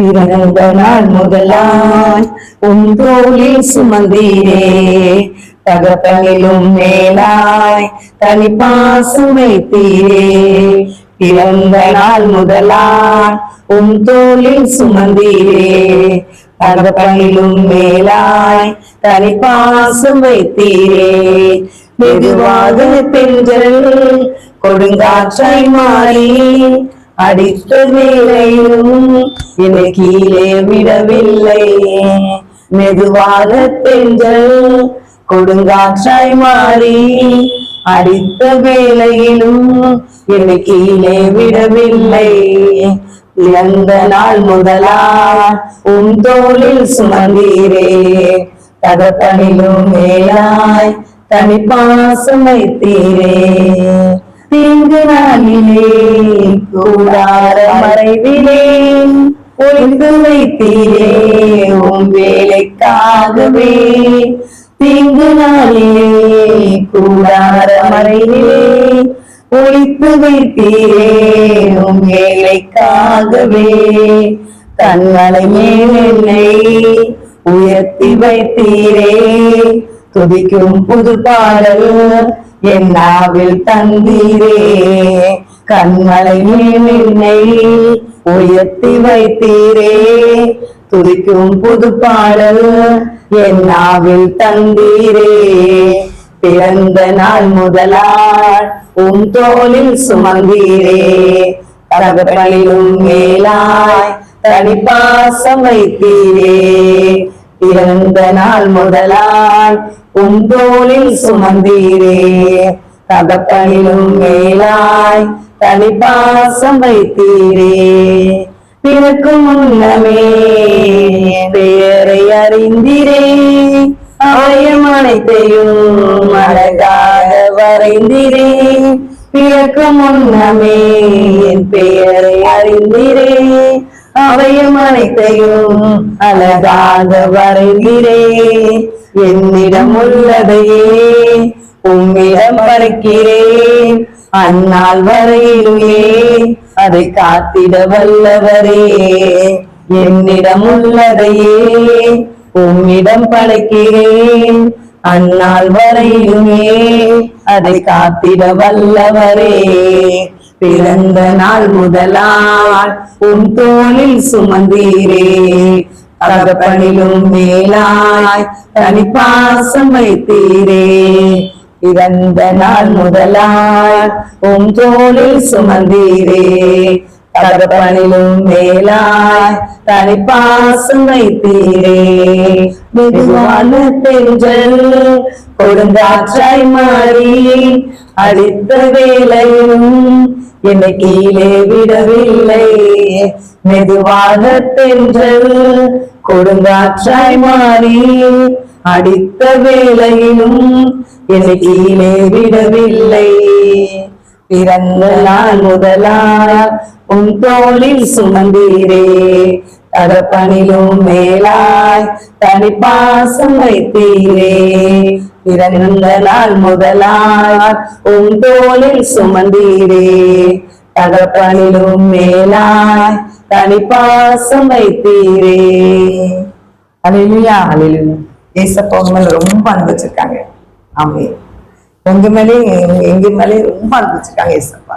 பிறந்த நாள் முதலாய் உன் தோளில் சுமந்தீரே. தகப்பனிலும் மேலாய் தனி பாசமை தீரே பிறந்த நாள் முதலாய் உன் தோளில் சுமந்தீரே. தகப்பனிலும் மேலாய் தனி பாசம் வைத்தீரே. மெதுவாக பெண்கள் கொடுங்காற்றாய் மாறி அடித்த வேலையிலும் என்னை கீழே விடவில்லை. மெதுவாக தெஞ்சல் கொடுங்காற்றாய் மாறி அடித்த வேலையிலும் என்னை கீழே விடவில்லை. இறந்த நாள் முதலா உன் தோளில் சுமந்தீரே. தகப்பனிலும் மேலாய் தனி பாசம் வைத்தீரே. தீங்கு நாளிலே கூடார மறைவிலே ஒளிந்து வைத்தீரே உன் வேலைக்காகவே தீங்கு நாளிலே கூடார மறைவிலே ஒளித்து வைத்தீரே உன் வேலைக்காகவே கண்களை மேலை உயர்த்தி வைத்தீரே. துதிக்கும் புது பாடல் என் நாவில் தந்தீரே. கண்களை மேலை உயர்த்தி வைத்தீரே. துதிக்கும் புது பாடல் என்னாவில் தந்தீரே. பிறந்த நாள் முதலாள் உன் தோளில் சுமந்தீரே. தகவலிலும் மேலாய் தனிப்பாசம் வைத்தீரே. பிறந்த நாள் முதலால் உன் தோளில் சுமந்தீரே. தகப்பனிலும் மேலாய் தனி வைத்தீரே. பிறக்கும் முன்னமே பெயரை அறிந்திரே. அவயம் அனைத்தையும் அழகாக வரைந்திரே. பிறக்கும் முன்னமே என் பெயரை அறிந்திரே. அவையும் அனைத்தையும் அழகாக வரைகிறே என்னிடம் உள்ளதையே உம்மிடம் பறக்கிறேன் அந்நாள் வரையிலுமே அதை காத்திட வல்லவரே. என்னிடம் உள்ளதையே உம்மிடம் படைக்கிறேன். அந்நாள் வரையிலுமே அதை காத்திட வல்லவரே. பிறந்த நாள் முதலால் உன் தோளில் சுமந்தீரே. தகப்பனிலும் மேலாய் தனிப்பாசம் வைத்தீரே. பிறந்த நாள் முதலாய் உம் தோளில் சுமந்தீரே. தகப்பனிலும் மேலாய் தனி பாசம் வைத்தீரே மெதுவான தென்றல் கொடுங்காற்றாய் மாறி அளித்த வேலையும் என்னை கீழே விடவில்லை. மெதுவான தென்றல் கொடுங்காற்றாய் மாறி அடித்த வேலையிலும் என்னை கீழே விடவில்லை. பிறந்த நாள் முதலால் உன் தோளில் சுமந்தீரே தகப்பனிலும் மேலாய் தனி பாசம் வைத்தீரே. பிறந்த நாள் முதலாய் உன் தோளில் சுமந்தீரே தகப்பனிலும் மேலாய் தனி பாசம் வைத்தீரே. அலையிலுயா அலையிலுயா ஏசப்பா மேல ரொம்ப அன்பு வச்சிருக்காங்க. ஆமே உங்க மேலே எங்க மேலே ரொம்ப அன்பு வச்சிருக்காங்க ஏசப்பா.